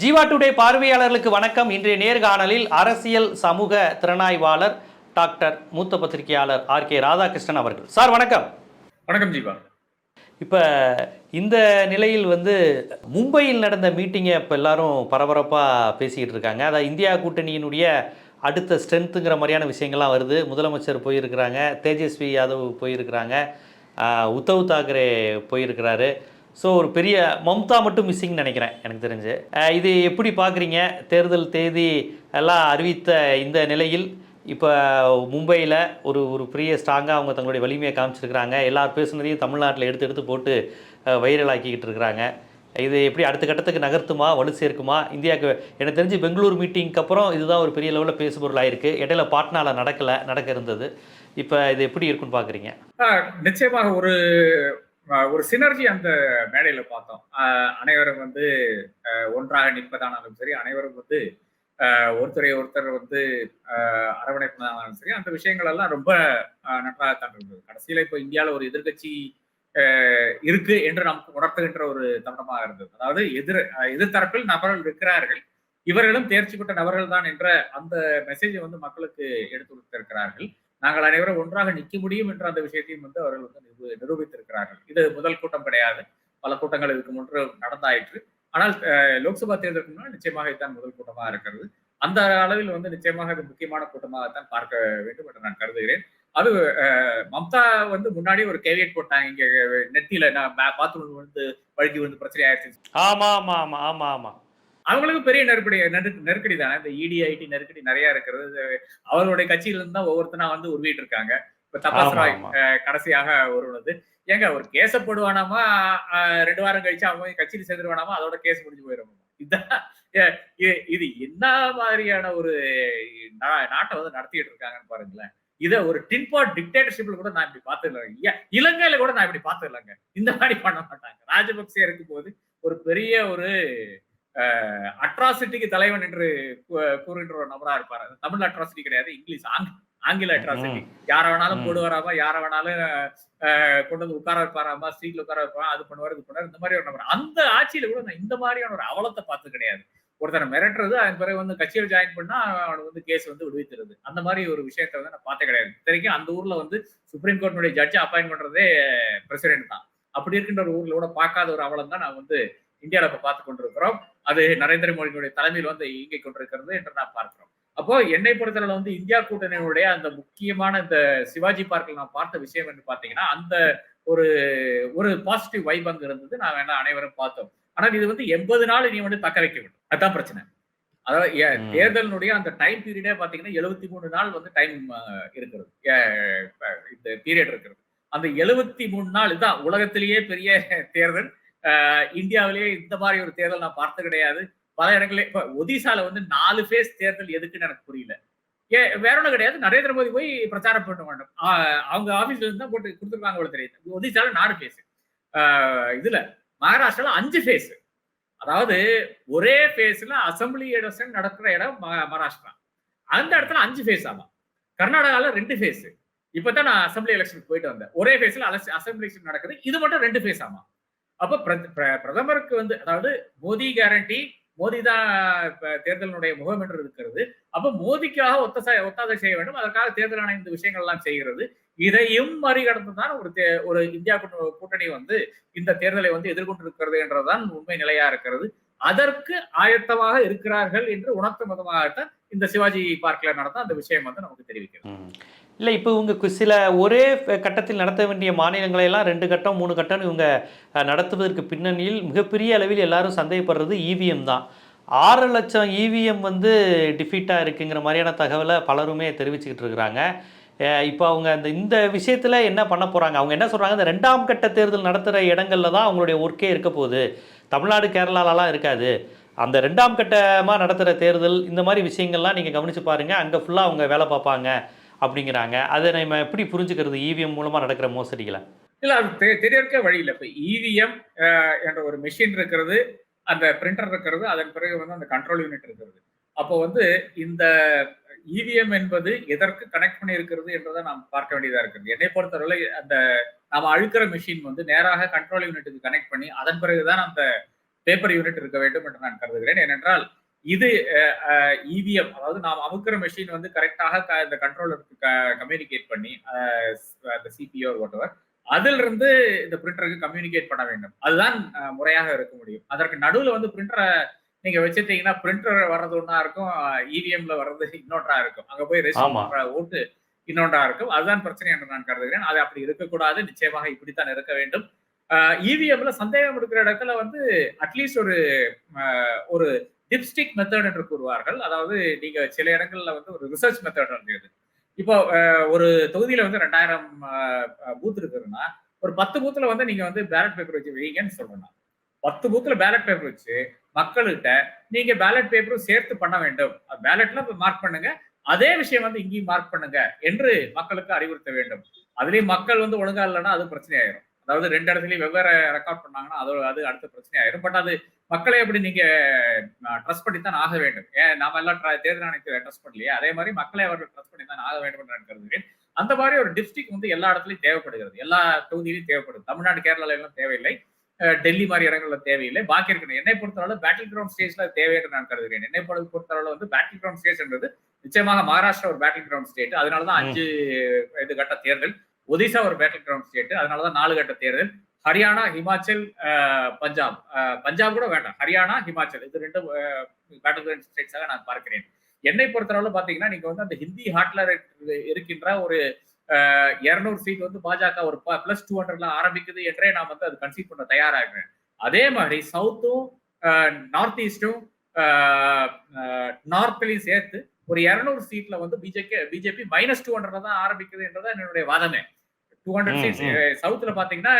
Jeeva today பார்வையாளர்களுக்கு வணக்கம். இன்றைய நேர்காணலில் அரசியல் சமூக திறனாய்வாளர் டாக்டர் மூத்த பத்திரிகையாளர் ஆர் கே ராதாகிருஷ்ணன் அவர்கள். சார் வணக்கம். வணக்கம் ஜீவா. இப்போ இந்த நிலையில் வந்து மும்பையில் நடந்த மீட்டிங்கை இப்போ எல்லாரும் பரபரப்பாக பேசிக்கிட்டு இருக்காங்க. அதாவது இந்தியா கூட்டணியினுடைய அடுத்த ஸ்ட்ரென்த்துங்கிற மாதிரியான விஷயங்கள்லாம் வருது. முதலமைச்சர் போயிருக்கிறாங்க தேஜஸ்வி யாதவ் போயிருக்கிறாங்க உத்தவ் தாக்கரே போயிருக்கிறாரு. ஸோ ஒரு பெரிய மம்தா மட்டும் மிஸ்ஸிங்னு நினைக்கிறேன் எனக்கு தெரிஞ்சு. இது எப்படி பார்க்குறீங்க? தேர்தல் தேதி எல்லாம் அறிவித்த இந்த நிலையில் இப்போ மும்பையில் ஒரு ஒரு பெரிய ஸ்ட்ராங்காக அவங்க தங்களுடைய வலிமையை காமிச்சிருக்கிறாங்க. எல்லார் பேசுனதையும் தமிழ்நாட்டில் எடுத்து எடுத்து போட்டு வைரலாக்கிக்கிட்டு இருக்கிறாங்க. இது எப்படி அடுத்த கட்டத்துக்கு நகர்த்துமா? வலு சேர்க்குமா? இந்தியாவுக்கு எனக்கு தெரிஞ்சு பெங்களூர் மீட்டிங்க்கு அப்புறம் இதுதான் ஒரு பெரிய லெவலில் பேசுபொருளாக இருக்குது இடையில பாட்னாவில் நடக்கலை நடக்க இருந்தது. இப்போ இது எப்படி இருக்குன்னு பார்க்குறீங்க? நிச்சயமாக ஒரு ஒரு சினர்ஜி அந்த மேடையில பார்த்தோம். அனைவரும் வந்து ஒன்றாக நிற்பதானாலும் சரி அனைவரும் வந்து ஒருத்தரை ஒருத்தர் வந்து அரவணைப்பதானாலும் சரி அந்த விஷயங்கள் எல்லாம் ரொம்ப நன்றாக நன்றாகத்தான் இருந்தது. கடைசியில இப்போ இந்தியாவில் ஒரு எதிர்க்கட்சி இருக்கு என்று நமக்கு உணர்த்துகின்ற ஒரு தருணமாக இருந்தது. அதாவது எதிர் எதிர்த்தரப்பில் நபர்கள் இருக்கிறார்கள். இவர்களும் தேர்ச்சி பெற்ற நபர்கள் தான் என்ற அந்த மெசேஜை வந்து மக்களுக்கு எடுத்து கொடுத்திருக்கிறார்கள் நாங்கள் அனைவரும் ஒன்றாக நிற்க முடியும் என்ற அந்த விஷயத்தையும் வந்து அவர்கள் வந்து நிரூபித்திருக்கிறார்கள். இது முதல் கூட்டம் கிடையாது. பல கூட்டங்கள் இதுக்கு முன்று நடந்தாயிற்று. ஆனால் லோக்சபா தேர்தலுக்கு முன்னால் நிச்சயமாக இதுதான் முதல் கூட்டமாக இருக்கிறது. அந்த அளவில் வந்து நிச்சயமாக இது முக்கியமான கூட்டமாகத்தான் பார்க்க வேண்டும் என்று நான் கருதுகிறேன். அது அஹ், மம்தா வந்து முன்னாடி ஒரு கேவியட் போட்டாங்க. இங்க நெத்தியில நான் பாத்ரூம் வந்து வழுக்கி வந்து பிரச்சனை ஆயிடுச்சு. ஆமா ஆமா ஆமா ஆமா ஆமா அவங்களுக்கு பெரிய நெருக்கடி நெரு- நெருக்கடி தானே. இந்த இடி ஐடி நெருக்கடி நிறைய இருக்கிறது. இது அவர்களுடைய கட்சியில இருந்து தான் ஒவ்வொருத்தனா வந்து உருவிட்டு இருக்காங்க. இப்ப தபாஸ் ராய் கடைசியாக ஒருவனது ஏங்க ஒரு கேஸ போடுவானாமா? அஹ், ரெண்டு வாரம் கழிச்சு அவங்க கட்சியில் சேர்ந்துருவானாமா? அதோட கேஸ் முடிஞ்சு போயிடும் இதான் இது என்ன மாதிரியான ஒரு நாட்டை வந்து நடத்திட்டு இருக்காங்கன்னு பாருங்களேன். இத ஒரு டின்பாட் டிக்டேட்டர்ஷிப்ல கூட நான் இப்படி பார்த்தது இல்லை இலங்கையில கூட நான் இப்படி பார்த்தது இல்லைங்க இந்த மாதிரி பண்ண மாட்டாங்க. ராஜபக்சே இருக்கும் போது ஒரு பெரிய ஒரு அட்ராசிட்டிக்கு தலைவன் என்று கூறுகின்ற ஒரு நபரா இருப்பாரு. தமிழ் அட்ராசிட்டி கிடையாது இங்கிலீஷ் ஆங்க- ஆங்கில அட்ராசிட்டி யார வேணாலும் ம். போடு வராம யார வேணாலும் கொண்டு வந்து உட்கார வைப்பாராமா ஸ்ட்ரீட்ல உட்கார வைப்பாங்க அது பண்ணுவாரு இது பண்ணுவாரு இந்த மாதிரி ஒரு நபர். அந்த ஆட்சியில கூட நான் இந்த மாதிரியான ஒரு அவலத்தை பார்த்து கிடையாது. ஒருத்தனை மிரட்டுறது அதன் பிறகு வந்து கட்சியில் ஜாயின் பண்ணா அவனுக்கு வந்து கேஸ் வந்து விடுவித்துறது அந்த மாதிரி ஒரு விஷயத்த வந்து நான் பார்த்தே கிடையாது. இத்தனைக்கும் அந்த ஊர்ல வந்து சுப்ரீம் கோர்ட்டினுடைய ஜட்ஜை அப்பாயின் பண்றதே பிரசிடென்ட் தான். அப்படி இருக்கின்ற ஒரு ஊர்ல கூட பார்க்காத ஒரு அவலம் தான் நான் வந்து இந்தியாவில் இப்ப பார்த்து கொண்டிருக்கிறோம். அது நரேந்திர மோடியினுடைய தலைமையில் வந்து இயங்கிக் கொண்டிருக்கிறது என்று நான் பார்க்கிறோம். அப்போ என்னை பொறுத்தளவு வந்து இந்தியா கூட்டணியினுடைய அந்த முக்கியமான இந்த சிவாஜி பார்க்கில் நான் பார்த்த விஷயம் என்று பாத்தீங்கன்னா அந்த ஒரு ஒரு பாசிட்டிவ் வைப் அங்க இருந்தது. நான் வேணா அனைவரும் பார்த்தோம். ஆனால் இது வந்து எண்பது நாள் நீ வந்து தக்க வைக்க வேண்டும். அதான் பிரச்சனை. அதாவது. தேர்தலினுடைய அந்த டைம் பீரியடே பாத்தீங்கன்னா எழுபத்தி மூணு நாள் வந்து டைம் இருக்கிறது. இந்த பீரியட் இருக்கிறது. அந்த எழுபத்தி மூணு நாள் இதுதான் உலகத்திலேயே பெரிய தேர்தல். இந்தியாவிலேயே இந்த மாதிரி ஒரு தேர்தல் நான் பார்த்து கிடையாது. பல இடங்களே இப்ப ஒடிசால வந்து நாலு ஃபேஸ் தேர்தல் எதுக்குன்னு எனக்கு புரியல. ஏ வேற ஒண்ணு கிடையாது. நரேந்திர மோடி போய் பிரச்சாரம் பண்ண வேண்டும். ஆஹ் அவங்க ஆபீஸ்ல இருந்து தான் போட்டு கொடுத்துருக்காங்க போல தெரியுது. ஒடிசால நாலு ஃபேஸ் இதுல மகாராஷ்டிரால அஞ்சு ஃபேஸ் அதாவது ஒரே ஃபேஸ்ல அசம்பிளி எலெக்ஷன் நடக்கிற இடம் மகாராஷ்டிரா. அந்த இடத்துல அஞ்சு ஃபேஸ் ஆமா. கர்நாடகால ரெண்டு ஃபேஸ் இப்பதான் நான் அசம்பிளி எலெக்ஷனுக்கு போயிட்டு வந்தேன். ஒரே ஃபேஸ்ல அசம்பிளி எலெக்ஷன் நடக்குது. இது மட்டும் ரெண்டு ஃபேஸ் ஆமா. அப்ப பிர- பிர- பிரதமருக்கு வந்து அதாவது மோடி கேரண்டி மோடி தான் தேர்தலினுடைய முகம் என்று இருக்கிறது. அப்ப மோடிக்காக ஒத்த ஒத்தாசை செய்ய வேண்டும். அதற்காக தேர்தல் ஆணையம் இந்த விஷயங்கள் எல்லாம் செய்கிறது. இதையும் மறிகடந்து தான் ஒரு தே- ஒரு இந்தியா கூட்ட- கூட்டணி வந்து இந்த தேர்தலை வந்து எதிர்கொண்டிருக்கிறது என்றதான் உண்மை நிலையா இருக்கிறது. அதற்கு ஆயத்தமாக இருக்கிறார்கள் என்று உணர்த்தும் விதமாகத்தான் இந்த சிவாஜி பார்க்ல நடந்த அந்த விஷயம் வந்து நமக்கு தெரிவிக்கிறது. இல்லை இப்போ இவங்க கு- சில ஒரே கட்டத்தில் நடத்த வேண்டிய மாநிலங்களை எல்லாம் ரெண்டு கட்டம் மூணு கட்டம் இவங்க நடத்துவதற்கு பின்னணியில் மிகப்பெரிய அளவில் எல்லாரும் சந்தேகப்படுறது இவிஎம் தான். ஆறு லட்சம் இவிஎம் வந்து டிஃபீட்டாக இருக்குங்கிற மாதிரியான தகவலை பலருமே தெரிவிச்சுக்கிட்டு இருக்கிறாங்க. இப்போ அவங்க அந்த இந்த விஷயத்தில் என்ன பண்ண போகிறாங்க அவங்க என்ன சொல்கிறாங்க இந்த ரெண்டாம் கட்ட தேர்தல் நடத்துகிற இடங்களில் தான் அவங்களுடைய ஒர்க்கே இருக்க போகுது. தமிழ்நாடு கேரளாலலாம் இருக்காது. அந்த ரெண்டாம் கட்டமாக நடத்துகிற தேர்தல் இந்த மாதிரி விஷயங்கள்லாம் நீங்கள் கவனித்து பாருங்கள் அங்கே ஃபுல்லாக அவங்க வேலை பார்ப்பாங்க. அப்படிங்கிறாங்க. அதை நம்ம எப்படி புரிஞ்சுக்கிறது? இவிஎம் மூலமாக நடக்கிற மோசடிகளை. இல்லை அது தெ- வழி இல்லை. இப்போ இவிஎம் என்ற ஒரு மெஷின் இருக்கிறது அந்த பிரிண்டர் இருக்கிறது அதன் பிறகு வந்து அந்த கண்ட்ரோல் யூனிட் இருக்கிறது. அப்போ வந்து இந்த இவிஎம் என்பது எதற்கு கனெக்ட் பண்ணி இருக்கிறது என்றதை நாம் பார்க்க வேண்டியதாக இருக்கிறது என்னை பொறுத்தவரை அந்த நாம் அழுக்கிற மிஷின் வந்து நேராக கண்ட்ரோல் யூனிட்டுக்கு கனெக்ட் பண்ணி அதன் பிறகுதான் அந்த பேப்பர் யூனிட் இருக்க வேண்டும் என்று நான் கருதுகிறேன். ஏனென்றால் இது இவிஎம் அதாவது நாம் அமுக்கிற மெஷின் வந்து கரெக்டாக இந்த கண்ட்ரோலருக்கு கம்யூனிகேட் பண்ணி அந்த சிபிஓ ஒட்டவர் அதில் இருந்து இந்த பிரிண்டருக்கு கம்யூனிகேட் பண்ண வேண்டும். அதுதான் முறையாக இருக்க முடியும். அதற்கு நடுவுல வந்து பிரிண்டரை நீங்க வச்சிருந்தீங்கன்னா பிரிண்டர் வர்றது ஒன்றா இருக்கும் இவிஎம்ல வர்றது இன்னொன்றா இருக்கும். அங்க போய் ரெஜிஸ்டர் ஓட்டு இன்னொன்றா இருக்கும். அதுதான் பிரச்சனை என்று நான் கருதுகிறேன். அது அப்படி இருக்கக்கூடாது. நிச்சயமாக இப்படித்தான் இருக்க வேண்டும். இவிஎம்ல சந்தேகம் இருக்கிற இடத்துல வந்து அட்லீஸ்ட் ஒரு ஒரு டிப்ஸ்டிக் மெத்தட் என்று கூறுவார்கள். அதாவது நீங்க சில இடங்கள்ல வந்து ஒரு ரிசர்ச் மெத்தட் இருக்குது இப்போ ஒரு தொகுதியில வந்து ரெண்டாயிரம் பூத் இருக்குதுன்னா ஒரு பத்து பூத்துல வந்து நீங்க வந்து பேலட் பேப்பர் வச்சு வைங்கன்னு சொல்லணும். பத்து பூத்துல பேலட் பேப்பர் வச்சு மக்கள்கிட்ட நீங்க பேலட் பேப்பரும் சேர்த்து பண்ண வேண்டும். பேலட்ல மார்க் பண்ணுங்க. அதே விஷயம் வந்து இங்கேயும் மார்க் பண்ணுங்க என்று மக்களுக்கு அறிவுறுத்த வேண்டும். அதுலயும் மக்கள் வந்து ஒழுங்கா இல்லைன்னா அது பிரச்சனை ஆயிரும் அதாவது ரெண்டு இடத்துலயும் வெவ்வேறு ரெக்கார்ட் பண்ணாங்கன்னா அது அது அடுத்த பிரச்சனை ஆயிரும் பட் அது மக்களை எப்படி நீங்க ட்ரஸ்ட் பண்ணி தான் ஆக வேண்டும். ஏன் நாம எல்லாம் தேர்தல் ஆணையத்தை ட்ரஸ்ட் பண்ணலையே? அதே மாதிரி மக்களை அவர்கள் ட்ரஸ்ட் பண்ணி தான் ஆக வேண்டும் என்று நான் கருதுகிறேன் அந்த மாதிரி ஒரு டிஸ்ட்ரிக்ட் வந்து எல்லா இடத்துலயும் தேவைப்படுகிறது. எல்லா தொகுதியிலும் தேவைப்படுது. தமிழ்நாடு கேரளால எல்லாம் தேவையில்லை. டெல்லி மாதிரி இடங்கள்ல தேவையில்லை. பாக்கி இருக்கிற என்னை பொறுத்தவரை பேட்டில் கிரவுண்ட் ஸ்டேஜ்ல தேவை என்று நான் கருதுகிறேன். என்னை பொறுத்த- பொறுத்தவரை வந்து பேட்டில் கிரவுண்ட் ஸ்டேஜ் என்பது நிச்சயமாக மகாராஷ்டிரா ஒரு பேட்டில் கிரவுண்ட் ஸ்டேட் அதனாலதான் அஞ்சு இது கட்ட தேர்தல். ஒடிசா ஒரு பேட்டில் கிரவுண்ட் ஸ்டேட் அதனாலதான் நாலு கட்ட தேர்தல். ஹரியானா ஹிமாச்சல் பஞ்சாப். பஞ்சாப் கூட வேண்டாம். ஹரியானா ஹிமாச்சல். இது ரெண்டு பேட்டில் கிரவுண்ட் ஸ்டேட்ஸாக நான் பார்க்கிறேன். என்னை பொறுத்தளவு பாத்தீங்கன்னா நீங்க வந்து அந்த ஹிந்தி ஹாட்ல இருக்கின்ற ஒரு இருநூறு சீட் வந்து பாஜக ஒரு பிளஸ் டூ ஹண்ட்ரட்ல ஆரம்பிக்குது என்றே நான் வந்து அது கன்சீட் பண்ண தயாராகிறேன். அதே மாதிரி சவுத்தும் நார்த் ஈஸ்டும் நார்த்லையும் சேர்த்து ஒரு இருநூறு சீட்ல வந்து பிஜேபி பிஜேபி மைனஸ் டூ ஹண்ட்ரட்ல தான் ஆரம்பிக்குது என்றதான் என்னுடைய வாதமே. டூ ஹண்ட்ரட் சீட்ஸ் சவுத்துல பாத்தீங்கன்னா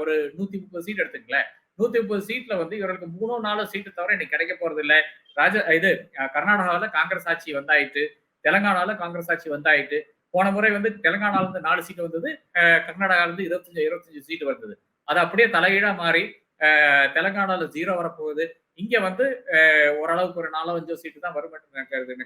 ஒரு நூத்தி முப்பது சீட் எடுத்துங்களேன் நூத்தி முப்பது சீட்ல வந்து இவர்களுக்கு மூணோ நாலோ சீட்டு தவிர இன்னைக்கு கிடைக்க போறது இல்ல ராஜ இது கர்நாடகாவுல காங்கிரஸ் ஆட்சி வந்தாயிட்டு தெலங்கானால காங்கிரஸ் ஆட்சி வந்தாயிட்டு போன முறை வந்து தெலங்கானால இருந்து நாலு சீட்டு வந்தது கர்நாடகால இருந்து இருபத்தஞ்சு இருபத்தஞ்சு சீட்டு வந்தது. அது அப்படியே தலைகீழா மாறி அஹ், தெலங்கானால ஜீரோ வரப்போகுது. இங்க வந்து ஓரளவுக்கு ஒரு நாலோ அஞ்சோ சீட்டு தான் வரும்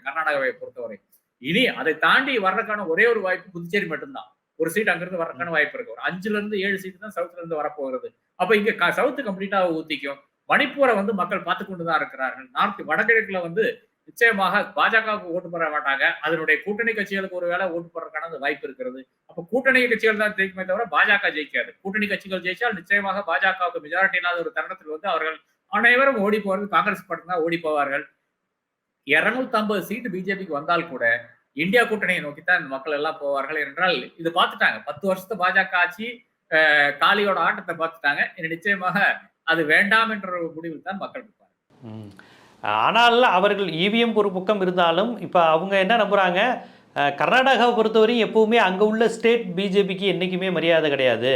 கர்நாடகாவை பொறுத்தவரை. இனி அதை தாண்டி வர்றதுக்கான ஒரே ஒரு வாய்ப்பு புதுச்சேரி மட்டும்தான். ஒரு சீட் அங்கிருந்து வர்றதுக்கான வாய்ப்பு இருக்கு. ஒரு அஞ்சுல இருந்து ஏழு சீட்டு தான் சவுத்ல இருந்து வரப்போகிறது. அப்ப இங்க சவுத்து கம்ப்ளீட்டா ஊத்திக்கும். மணிப்பூரை வந்து மக்கள் பார்த்து கொண்டுதான் இருக்கிறார்கள். நார்த் வடகிழக்குல வந்து நிச்சயமாக பாஜகவுக்கு ஓட்டு போட மாட்டாங்க. அதனுடைய கூட்டணி கட்சிகளுக்கு ஒருவேளை ஓட்டு போடுறதுக்கான வாய்ப்பு இருக்கிறது. அப்ப கூட்டணி கட்சிகள் தான் ஜெயிக்குமே தவிர பாஜக ஜெயிக்காது. கூட்டணி கட்சிகள் ஜெயிச்சால் நிச்சயமாக பாஜகவுக்கு மெஜாரிட்டி இல்லாத ஒரு தருணத்தில் வந்து அவர்கள் அனைவரும் ஓடி போறது காங்கிரஸ் பட்டம் தான் ஓடி போவார்கள். இருநூத்தி ஐம்பது சீட்டு பிஜேபிக்கு வந்தால் கூட இந்தியா கூட்டணியை நோக்கித்தான் மக்கள் எல்லாம் போவார்கள் என்றால் இது பார்த்துட்டாங்க. பத்து வருஷத்து பாஜக ஆட்சி காலியோட ஆட்டத்தை பார்த்துட்டாங்க. நிச்சயமாக அது வேண்டாம் என்ற ஒரு முடிவில் தான் மக்கள் இருப்பாங்க ஆனால் அவர்கள் இவிஎம் ஒரு பக்கம் இருந்தாலும் இப்போ அவங்க என்ன நம்புகிறாங்க கர்நாடகாவை பொறுத்தவரையும் எப்பவுமே அங்கே உள்ள ஸ்டேட் பிஜேபிக்கு என்றைக்குமே மரியாதை கிடையாது.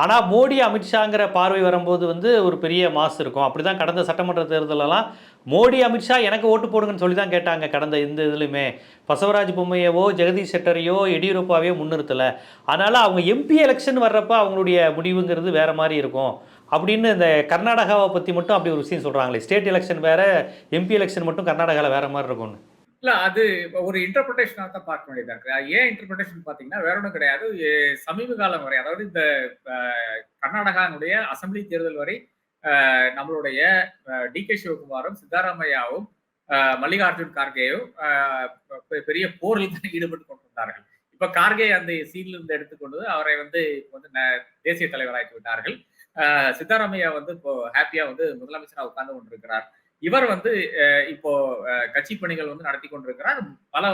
ஆனால் மோடி அமித்ஷாங்கிற பார்வை வரும்போது வந்து ஒரு பெரிய மாசு இருக்கும். அப்படி தான் கடந்த சட்டமன்ற தேர்தலெல்லாம் மோடி அமித்ஷா எனக்கு ஓட்டு போடுங்கன்னு சொல்லி தான் கேட்டாங்க கடந்த இந்த இதுலையுமே. பசவராஜ் பொம்மையவோ ஜெகதீஷ் ஷெட்டரையோ எடியூரப்பாவையோ முன்னிறுத்தலை. அதனால் அவங்க எம்பி எலெக்ஷன் வர்றப்ப அவங்களுடைய முடிவுங்கிறது வேற மாதிரி இருக்கும். அப்படின்னு இந்த கர்நாடகாவை பற்றி மட்டும் அப்படி ஒரு விஷயம் சொல்கிறாங்களே ஸ்டேட் எலெக்ஷன் வேறு எம்பி எலெக்ஷன் மட்டும் கர்நாடகாவில் வேற மாதிரி இருக்கும்னு. இல்லை அது ஒரு இன்டர்பிரேஷனாக தான் பார்க்க வேண்டியதாக இருக்குது ஏன் இன்டர்பிரேஷன் பார்த்தீங்கன்னா வேற ஒன்றும் கிடையாது. சமீப காலம் வரை அதாவது இந்த கர்நாடகாவுடைய கர்நாடகானுடைய தேர்தல் வரை நம்மளுடைய டி கே சிவகுமாரும் சித்தாராமையாவும் மல்லிகார்ஜுன் கார்கேயும் பெ- பெரிய போரில் தான் ஈடுபட்டு கொண்டிருந்தார்கள். இப்ப கார்கே அந்த சீன்ல இருந்து எடுத்துக்கொண்டு அவரை வந்து வந்து தேசிய தலைவராக்கி விட்டார்கள். சித்தாராமையா வந்து இப்போ ஹாப்பியா வந்து முதலமைச்சராக உட்கார்ந்து கொண்டிருக்கிறார். இவர் வந்து இப்போ கட்சி பணிகள் வந்து நடத்தி கொண்டிருக்கிறார். பல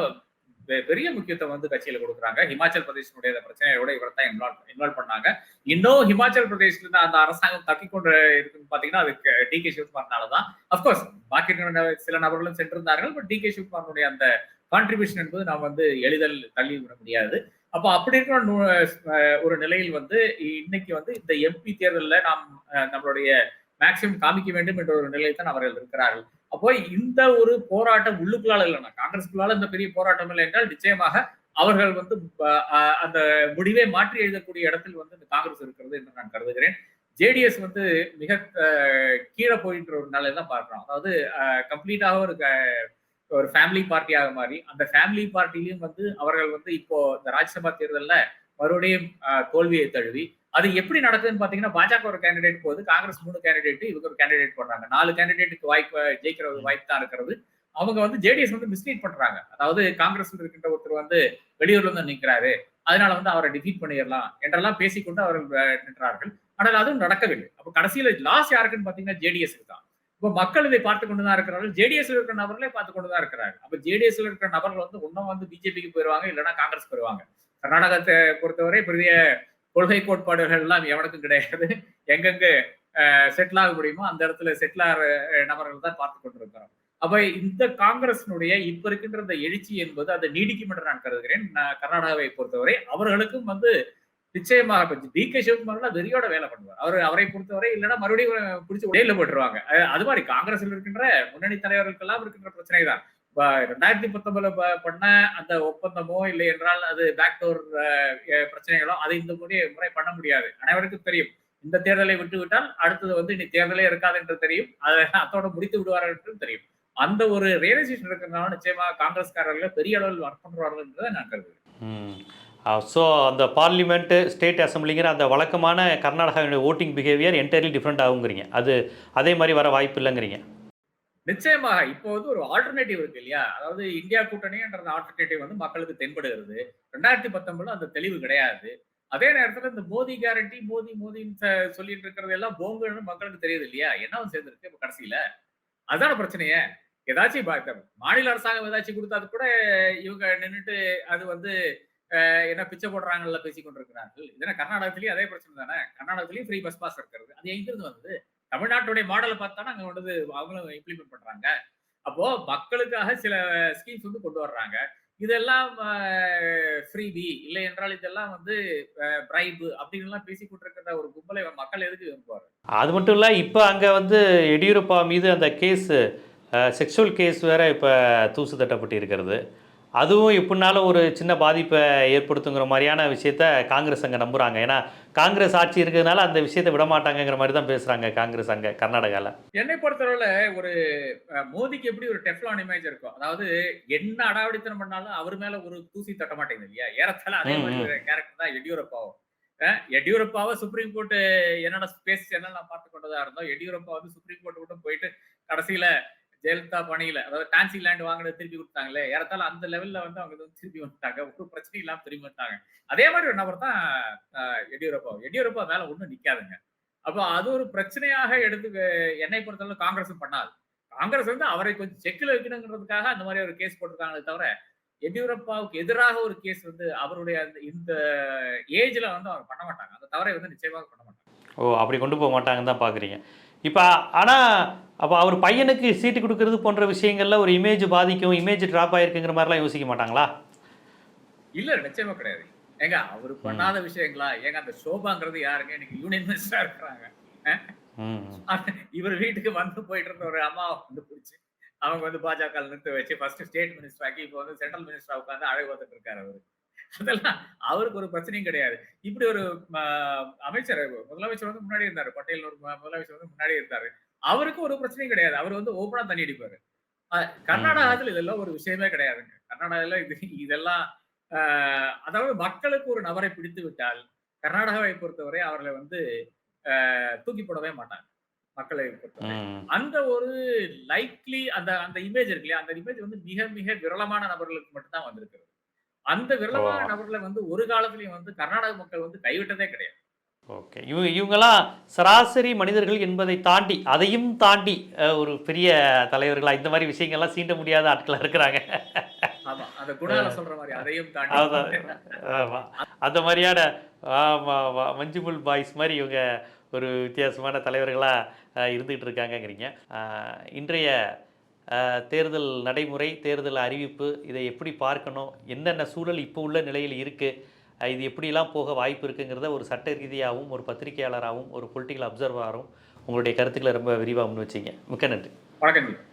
பெரிய முக்கியத்துவம் வந்து கட்சியில கொடுக்குறாங்க. ஹிமாச்சல் பிரதேசனுடைய பிரச்சனையோட இவர் தான் இன்வால்வ் இன்வால்வ் பண்ணாங்க. இன்னும் ஹிமாச்சல் பிரதேஷ்ல இருந்து அந்த அரசாங்கம் தக்கி கொண்டு இருக்குன்னு பாத்தீங்கன்னா அதுக்கு டி கே சிவகுமார்னால தான். அப்கோர்ஸ் பாக்கி சில நபர்களும் சென்றிருந்தார்கள் பட் டி கே சிவகுமாரனுடைய அந்த கான்ட்ரிபியூஷன் என்பது நாம் வந்து எளிதல் தள்ளி விட முடியாது. அப்போ அப்படி இருக்கிற ஒரு நிலையில் வந்து இன்னைக்கு வந்து இந்த எம்பி தேர்தலில் நாம் நம்மளுடைய மேக்சிமம் காமிக்க வேண்டும் என்ற ஒரு நிலையில் தான் அவர்கள் இருக்கிறார்கள். அப்போ இந்த ஒரு போராட்டம் உள்ளுக்குள்ளால இல்லைனா காங்கிரஸுக்குள்ளால இந்த பெரிய போராட்டம் இல்லை என்றால் நிச்சயமாக அவர்கள் வந்து அந்த முடிவை மாற்றி எழுதக்கூடிய இடத்தில் வந்து இந்த காங்கிரஸ் இருக்கிறது என்று நான் கருதுகிறேன். ஜேடிஎஸ் வந்து மிக கீழே போயின்ற ஒரு நிலையை தான் பார்க்கிறோம். அதாவது கம்ப்ளீட்டாக ஒரு க- ஒரு ஃபேமிலி பார்ட்டியாக மாறி அந்த ஃபேமிலி பார்ட்டிலையும் வந்து அவர்கள் வந்து இப்போ இந்த ராஜ்யசபா தேர்தலில் மறுபடியும் தோல்வியை தழுவி அது எப்படி நடக்குதுன்னு பாத்தீங்கன்னா பாஜக ஒரு கேண்டிடேட் போகுது காங்கிரஸ் மூணு கேண்டிடேட் இவங்க ஒரு கேண்டிடேட் போடுறாங்க. நாலு கேண்டிடேட்டுக்கு வாய்ப்பு ஜெயிக்கிற ஒரு வாய்ப்பு தான் இருக்கிறது. அவங்க வந்து ஜேடிஎஸ் வந்து மிஸ்லீட் பண்றாங்க. அதாவது காங்கிரஸ் இருக்கின்ற ஒருத்தர் வந்து வெளியூர்ல இருந்து நிற்கிறாரு அதனால வந்து அவரை டிஃபீட் பண்ணிடலாம் என்றெல்லாம் பேசிக்கொண்டு அவர்கள் நின்றார்கள். ஆனால் அதுவும் நடக்கவில்லை. அப்ப கடைசியில லாஸ் யாருக்குன்னு பாத்தீங்கன்னா ஜேடிஎஸ் தான். இப்போ மக்கள் இதை பார்த்து கொண்டுதான் இருக்கிறார்கள். ஜேடிஎஸ்ல இருக்கிற நபர்களே பார்த்து கொண்டு தான் இருக்கிறாங்க அப்போ ஜேடிஎஸ்ல இருக்கிற நபர்கள் வந்து ஒன்னும் வந்து பிஜேபிக்கு போயிருவாங்க இல்லைன்னா காங்கிரஸ் போயிருவாங்க. கர்நாடகத்தை பொறுத்தவரை பெரிய கொள்கை கோட்பாடுகள் எல்லாம் எவனுக்கும் கிடையாது. எங்கெங்க செட்டில் ஆக முடியுமோ அந்த இடத்துல செட்டில் ஆகிற நபர்கள் தான் பார்த்து கொண்டிருக்கிறோம். அப்ப இந்த காங்கிரசினுடைய இப்ப இருக்கின்ற இந்த எழுச்சி என்பது அதை நீடிக்கும் என்று நான் கருதுகிறேன். நான் கர்நாடகாவை பொறுத்தவரை அவர்களுக்கும் வந்து நிச்சயமாக டி கே சிவகுமார் வெறியோட வேலை பண்ணுவார். அவர் அவரை பொறுத்தவரை இல்லைன்னா மறுபடியும் பிடிச்சி உடையில போட்டுருவாங்க. அது மாதிரி காங்கிரஸ்ல இருக்கின்ற முன்னணி தலைவர்களுக்கெல்லாம் இருக்கின்ற பிரச்சனை தான் ரெண்டாயிரத்தி பத்தொன்பதுல பண்ண அந்த ஒப்பந்தமோ இல்லை என்றால் அது பேக்டோர் பிரச்சனைகளோ அதை இந்த முறை முறை பண்ண முடியாது. அனைவருக்கும் தெரியும். இந்த தேர்தலை விட்டு விட்டால் அடுத்தது வந்து இனி தேர்தலே இருக்காது என்று தெரியும். அதை அத்தோட முடித்து விடுவார்கள் என்றும் தெரியும். அந்த ஒரு ரியலைசேஷன் இருக்கிறதுனால நிச்சயமாக காங்கிரஸ்காரர்கள் பெரிய அளவில் ஒர்க் பண்ணுவார்கள் என்றதை நான் கருதுகிறேன். ஸோ அந்த பார்லிமெண்ட்டு ஸ்டேட் அசம்பிளிங்கிற அந்த வழக்கமான கர்நாடகாவினுடைய ஓட்டிங் பிஹேவியர் என்டையர்லி டிஃப்ரெண்ட் ஆகுங்கிறீங்க. அது அதே மாதிரி வர வாய்ப்பு இல்லைங்கிறீங்க. நிச்சயமாக இப்போ வந்து ஒரு ஆல்டர்னேட்டிவ் இருக்கு இல்லையா? அதாவது இந்தியா கூட்டணின்ற ஆல்டர்னேட்டிவ் வந்து மக்களுக்கு தென்படுகிறது. ரெண்டாயிரத்தி பத்தொன்பதுல அந்த தெளிவு கிடையாது. அதே நேரத்துல இந்த மோதி கேரண்டி மோதி மோதின்னு சொல்லிட்டு இருக்கிறது எல்லாம் போங்குன்னு மக்களுக்கு தெரியுது இல்லையா? என்ன சேர்ந்துருக்கு இப்ப கடைசியில? அதான பிரச்சனையே. ஏதாச்சும் மாநில அரசாங்கம் ஏதாச்சும் கொடுத்தாது கூட இவங்க நின்றுட்டு அது வந்து என்ன பிச்சை போடுறாங்கல்ல பேசிக்கொண்டிருக்கிறார்கள். கொண்டிருக்கிறார்கள் கர்நாடகத்திலயும் அதே பிரச்சனை தானே? கர்நாடகத்திலயும் ஃப்ரீ பஸ் பாஸ் இருக்கிறது. அது எங்கிருந்து வந்தது? தமிழ்நாட்டுடைய மாடலை பார்த்தானா அங்க வந்து அவங்களும் இம்ப்ளிமெண்ட் பண்றாங்க. அப்போ மக்களுக்காக சில ஸ்கீம்ஸ் வந்து கொண்டு வர்றாங்க. இதெல்லாம் ஃப்ரீபி இல்லை என்றால் இதெல்லாம் வந்து பிரைபு அப்படின்லாம் பேசி கொண்டிருக்கிற ஒரு கும்பலை மக்கள் எதுக்கு விரும்புவார் அது மட்டும் இல்லை இப்போ அங்கே வந்து எடியூரப்பா மீது அந்த கேஸு செக்ஷுவல் கேஸ் வேற இப்போ தூசு தட்டப்பட்டு இருக்கிறது அதுவும் எப்படினாலும் ஒரு சின்ன பாதிப்பை ஏற்படுத்துங்கிற மாதிரியான விஷயத்த காங்கிரஸ் அங்கே நம்புகிறாங்க ஏன்னா காங்கிரஸ் ஆட்சி இருக்கிறதுனால அந்த விஷயத்தை விட மாட்டாங்கங்கிற மாதிரி தான் பேசுகிறாங்க காங்கிரஸ் அங்கே கர்நாடகாவில் என்னை பொறுத்தளவுல ஒரு அஹ், மோடிக்கு எப்படி ஒரு டெஃப்லான் இமேஜ் இருக்கும் அதாவது என்ன அடாவடித்தனம் பண்ணாலும் அவர் மேல ஒரு தூசி தட்ட மாட்டேங்குது இல்லையா? ஏறத்தாழ அதே மாதிரி கேரக்டர் தான் எடியூரப்பாவும். எடியூரப்பாவை சுப்ரீம் கோர்ட் என்னென்ன ஸ்பேஸ் என்ன நான் பார்த்து கொண்டதா இருந்தோம் எடியூரப்பா வந்து சுப்ரீம் கோர்ட் விட்டு போயிட்டு கடைசியில ஜெயலலிதா பணியில அதாவது டான்சி லேண்ட் வாங்கினது திருப்பி கொடுத்தாங்களே ஏறத்தாலும் அந்த லெவல்ல வந்து அவங்க வந்து திருப்பி வந்துட்டாங்க. ஒரு பிரச்சனை இல்லாம திரும்பி வந்துட்டாங்க. அதே மாதிரி ஒரு நபர் தான் எடியூரப்பா. எடியூரப்பா மேல ஒண்ணும் நிக்காதுங்க. அப்போ அது ஒரு பிரச்சனையாக எடுத்து என்னை பொறுத்தவரை காங்கிரஸும் பண்ணாது. காங்கிரஸ் வந்து அவரை கொஞ்சம் செக்கில் வைக்கணுங்கிறதுக்காக அந்த மாதிரி ஒரு கேஸ் போட்டிருக்காங்களே தவிர எடியூரப்பாவுக்கு எதிராக ஒரு கேஸ் வந்து அவருடைய அந்த இந்த ஏஜ்ல வந்து அவர் பண்ண மாட்டாங்க. அந்த தவறை வந்து நிச்சயமாக பண்ண மாட்டாங்க. ஓ அப்படி கொண்டு போக மாட்டாங்கன்னு தான் பார்க்குறீங்க. இப்போ ஆனால் அப்போ அவர் பையனுக்கு சீட்டு கொடுக்கறது போன்ற விஷயங்கள்ல ஒரு இமேஜ் பாதிக்கும் இமேஜ் ட்ராப் ஆயிருக்குங்கிற மாதிரிலாம் யோசிக்க மாட்டாங்களா? இல்ல நிச்சயமா கிடையாது. ஏங்க அவர் பண்ணாத விஷயங்களா? ஏங்க அந்த சோபாங்கிறது யாருங்க? இன்னைக்கு யூனியன் மினிஸ்டரா இருக்கிறாங்க இவர் வீட்டுக்கு வந்து போயிட்டு இருந்த ஒரு அம்மா வந்து பிடிச்சி அவங்க வந்து பாஜக நிறுத்த வச்சு ஃபர்ஸ்ட் ஸ்டேட் மினிஸ்டர் ஆக்கி இப்போ வந்து சென்ட்ரல் மினிஸ்டரா உட்காந்து அழகு பார்த்துட்டு இருக்காரு அவரு. அதெல்லாம் அவருக்கு ஒரு பிரச்சனையும் கிடையாது. இப்படி ஒரு அமைச்சர் முதலமைச்சர் வந்து முன்னாடி இருந்தாரு. பட்டேல் ஒரு முதலமைச்சர் வந்து முன்னாடி இருந்தாரு. அவருக்கு ஒரு பிரச்சனையும் கிடையாது. அவர் வந்து ஓப்பனா தண்ணி அடிப்பாரு. கர்நாடகாத்துல இதெல்லாம் ஒரு விஷயமே கிடையாதுங்க. கர்நாடகால இது இதெல்லாம் அதாவது மக்களுக்கு ஒரு நபரை பிடித்து விட்டால் கர்நாடகாவை பொறுத்தவரை அவர்களை வந்து ஆஹ், தூக்கி போடவே மாட்டாங்க. மக்களை பொறுத்தவரை. அந்த ஒரு லைக்லி அந்த அந்த இமேஜ் இருக்கு இல்லையா? அந்த இமேஜ் வந்து மிக மிக விரளமான நபர்களுக்கு மட்டும்தான் வந்திருக்கிறது. அந்த விரளமான. நபர்களை வந்து ஒரு காலத்திலயும் வந்து கர்நாடக மக்கள் வந்து கைவிட்டதே கிடையாது. ஓகே. இவங்க இவங்கெல்லாம் சராசரி மனிதர்கள் என்பதை தாண்டி அதையும் தாண்டி ஒரு பெரிய தலைவர்களா இந்த மாதிரி விஷயங்கள்லாம் சீண்ட முடியாத ஆட்களா இருக்கிறாங்க. அந்த மாதிரியான மஞ்சுமல் பாய்ஸ் மாதிரி இவங்க ஒரு வித்தியாசமான தலைவர்களாக இருந்துகிட்டு இருக்காங்கங்கிறீங்க. இன்றைய தேர்தல் நடைமுறை தேர்தல் அறிவிப்பு இதை எப்படி பார்க்கணும் என்னென்ன சூழல் இப்போ உள்ள நிலையில் இருக்குது இது எப்படிலாம் போக வாய்ப்பு இருக்குங்கிறத ஒரு சட்ட ரீதியாகவும் ஒரு பத்திரிகையாளராகவும் ஒரு பொலிட்டிக்கல் அப்சர்வராகவும் உங்களுடைய கருத்துக்களை ரொம்ப விரிவாக முன் வச்சிங்க. மிக்க நன்றி. வணக்கம்.